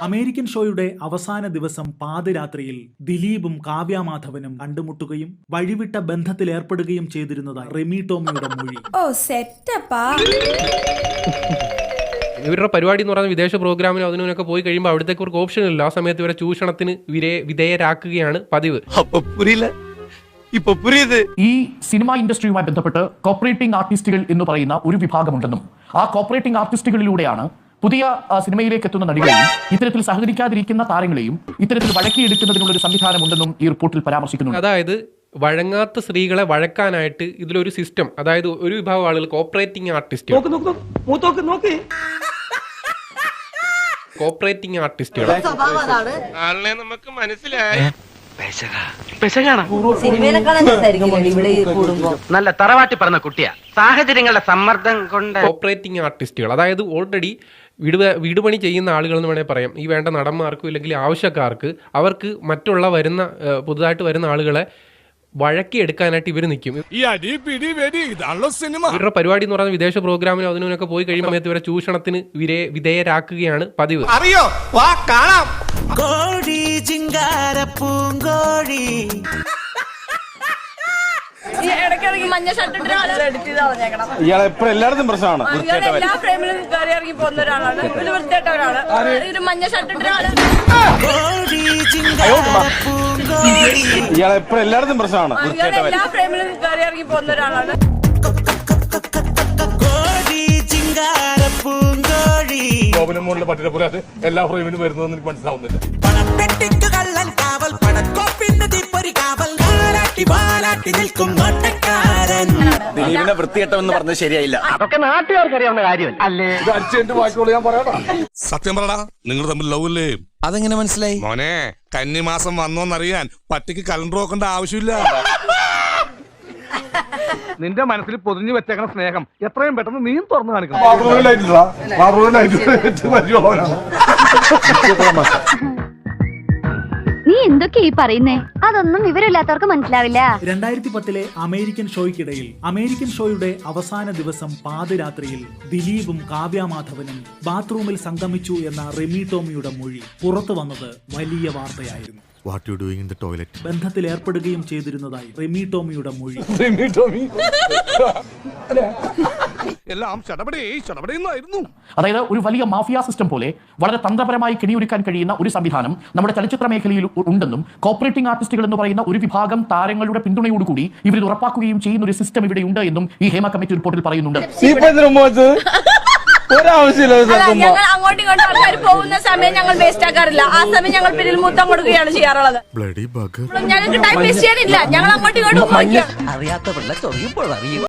American ഷോയുടെ അവസാന ദിവസം പാതിരാത്രിയിൽ ദിലീപും കാവ്യാമാധവനും കണ്ടുമുട്ടുകയും വഴിവിട്ട ബന്ധത്തിൽ ഏർപ്പെടുകയും ചെയ്തിരുന്നതായി റെമി ടോമിയുടെ മൊഴി. ഓ സെറ്റപ്പാ. ഇവരുടെ പരിപാടി എന്ന് പറയുന്നത് വിദേശ പ്രോഗ്രാമിൽ അതിനൊക്കെ പോയി കഴിയുമ്പോൾ അവിടത്തേക്ക് അവർക്ക് ഓപ്ഷൻ ഇല്ല. ആ സമയത്ത് ഇവരെ ചൂഷണത്തിന് വിധേയരാക്കുകയാണ് പതിവ്. അപ്പൊ പുരിയില്ല. ഇപ്പൊ പുരിയത്. ഈ സിനിമ ഇൻഡസ്ട്രിയുമായി ബന്ധപ്പെട്ട് കോപ്പറേറ്റിംഗ് ആർട്ടിസ്റ്റുകൾ എന്ന് പറയുന്ന ഒരു വിഭാഗമുണ്ടെന്നും ആ കോപ്പറേറ്റിംഗ് ആർട്ടിസ്റ്റുകളിലൂടെയാണ് പുതിയ സിനിമയിലേക്ക് എത്തുന്ന നടികളെയും ഇത്തരത്തിൽ സഹകരിക്കാതിരിക്കുന്ന താരങ്ങളെയും ഇത്തരത്തിൽ വഴക്കിയെടുക്കുന്നതിനുള്ള ഒരു സംവിധാനം ഉണ്ടെന്നും ഈ റിപ്പോർട്ടിൽ പരാമർശിക്കുന്നു അതായത് വഴങ്ങാത്ത സ്ത്രീകളെ വഴക്കാനായിട്ട് ഇതിലൊരു സിസ്റ്റം അതായത് ഒരു വിഭാഗം ആളുകൾ കോപ്പറേറ്റിംഗ് ആർട്ടിസ്റ്റ് കോപ്പറേറ്റിംഗ് ആർട്ടിസ്റ്റുകൾ നമുക്ക് മനസ്സിലായി. നല്ല തറവാട്ടി പറഞ്ഞ കുട്ടിയാ. സാഹചര്യങ്ങളുടെ സമ്മർദ്ദം കൊണ്ട് ഓപ്പറേറ്റിംഗ് ആർട്ടിസ്റ്റുകൾ അതായത് ഓൾറെഡി വീട് വീടുപണി ചെയ്യുന്ന ആളുകൾ എന്ന് വേണേൽ പറയാം. ഈ വേണ്ട നടന്മാർക്കും ഇല്ലെങ്കിൽ ആവശ്യക്കാർക്ക് അവർക്ക് മറ്റുള്ള വരുന്ന പുതുതായിട്ട് വരുന്ന ആളുകളെ വഴക്കി എടുക്കാനായിട്ട് ഇവർ നിൽക്കും ഈ അടി പിടി വെടി ഇതാണല്ലോ സിനിമ. ഇവരുടെ പരിപാടി എന്ന് പറയുന്നത് വിദേശ പ്രോഗ്രാമിനും അതിനൊക്കെ പോയി കഴിയുമ്പോൾ സമയത്ത് ഇവരെ ചൂഷണത്തിന് വിരേ വിധേയരാക്കുകയാണ് പതിവ്. അറിയോ? വാ കാണാം. കോഴി ചിങ്കാര പൂങ്കോഴി ഇടയ്ക്കിടയ്ക്ക് മഞ്ഞ ഷർട്ട് എഡിറ്റ് ചെയ്ത് കളഞ്ഞേക്കണം ഇയാളെ എപ്പോഴും എല്ലായിടത്തും പ്രശ്നമാണ് ഇയാൾ എപ്പോഴും എല്ലായിടത്തും പ്രശ്നമാണ് ഇയാൾ എല്ലാ ഫ്രെയിമിലും കയറി ഇറങ്ങി പോകുന്ന ഒരാളാണ്. ഗോപനമോളിലെ പട്ടിനെ പോലെ എല്ലാ ഫ്രെയിമിലും വരുന്നതെന്ന് എനിക്ക് മനസ്സിലാവുന്നില്ല. ദിലീപിനെ വൃത്തികെട്ടമെന്ന് പറഞ്ഞത് ശരിയായില്ല. അതൊക്കെ നാട്ടുകാർക്കറിയാവുന്ന കാര്യം അല്ലേ? ഇത് അടിച്ചതിന്റെ വാക്കുകൾ ഞാൻ പറയണ സത്യം പറടാ നിങ്ങൾ തമ്മിൽ ലവ് അല്ലേ അതെങ്ങനെ മനസ്സിലായി? മോനെ കന്നിമാസം വന്നോന്നറിയാൻ പട്ടിക്ക് കലണ്ടർ നോക്കേണ്ട ആവശ്യമില്ല. നിന്റെ മനസ്സിൽ പൊതിഞ്ഞു വെച്ചേക്കണ സ്നേഹം എത്രയും പെട്ടെന്ന് നീ തുറന്നു കാണിക്കണം. നീ എന്തൊക്കെയാ ഈ പറയുന്നേ? അതൊന്നും വിവരമില്ലാത്തവർക്ക് മനസ്സിലാവില്ല. രണ്ടായിരത്തി പത്തിലെ അമേരിക്കൻ ഷോയ്ക്കിടയിൽ അമേരിക്കൻ ഷോയുടെ അവസാന ദിവസം പാതിരാത്രിയിൽ ദിലീപും കാവ്യാമാധവനും ബാത്റൂമിൽ സംഗമിച്ചു എന്ന റെമി ടോമിയുടെ മൊഴി പുറത്തു വന്നത് വലിയ വാർത്തയായിരുന്നു. What you doing in the toilet ബന്ധത്തിൽ ഏർപ്പെടുകയും ചെയ്തിരുന്നതായി റെമി ടോമിയുടെ മൊഴി. എല്ലാം ചടപടേ ചടപടേന്നായിരുന്നു അതായത് ഒരു വലിയ മാഫിയ സിസ്റ്റം പോലെ വളരെ തന്ത്രപരമായി കെണിയൊരുക്കാൻ കഴിയുന്ന ഒരു സംവിധാനം നമ്മുടെ ചലച്ചിത്ര മേഖലയിൽ ഉണ്ടെന്നും കോപ്പറേറ്റിംഗ് ആർട്ടിസ്റ്റുകൾ എന്ന് പറയുന്ന ഒരു വിഭാഗം താരങ്ങളുടെ പിന്തുണയോടുകൂടി ഇവർ ഉറപ്പാക്കുകയും ചെയ്യുന്ന ഒരു സിസ്റ്റം ഇവിടെ ഉണ്ട് എന്നും ഈ ഹേമ കമ്മിറ്റി റിപ്പോർട്ടിൽ പറയുന്നുണ്ട്. ഒരാവശ്യമില്ല. ഞങ്ങൾ അങ്ങോട്ടും ഇങ്ങോട്ടും ആൾക്കാർ പോകുന്ന സമയം ഞങ്ങൾ വേസ്റ്റ് ആക്കാറില്ല. ആ സമയം ഞങ്ങൾ പിന്നിൽ മൂത്തം കൊടുക്കുകയാണ് ചെയ്യാറുള്ളത്. ബ്ലഡി ബഗ് ഞങ്ങൾക്ക് ടൈം വേസ്റ്റ് ചെയ്യാനില്ല. ഞങ്ങൾ അങ്ങോട്ടും ഇങ്ങോട്ടും അറിയാത്ത പിള്ള ചൊറിയുമ്പോൾ അറിയും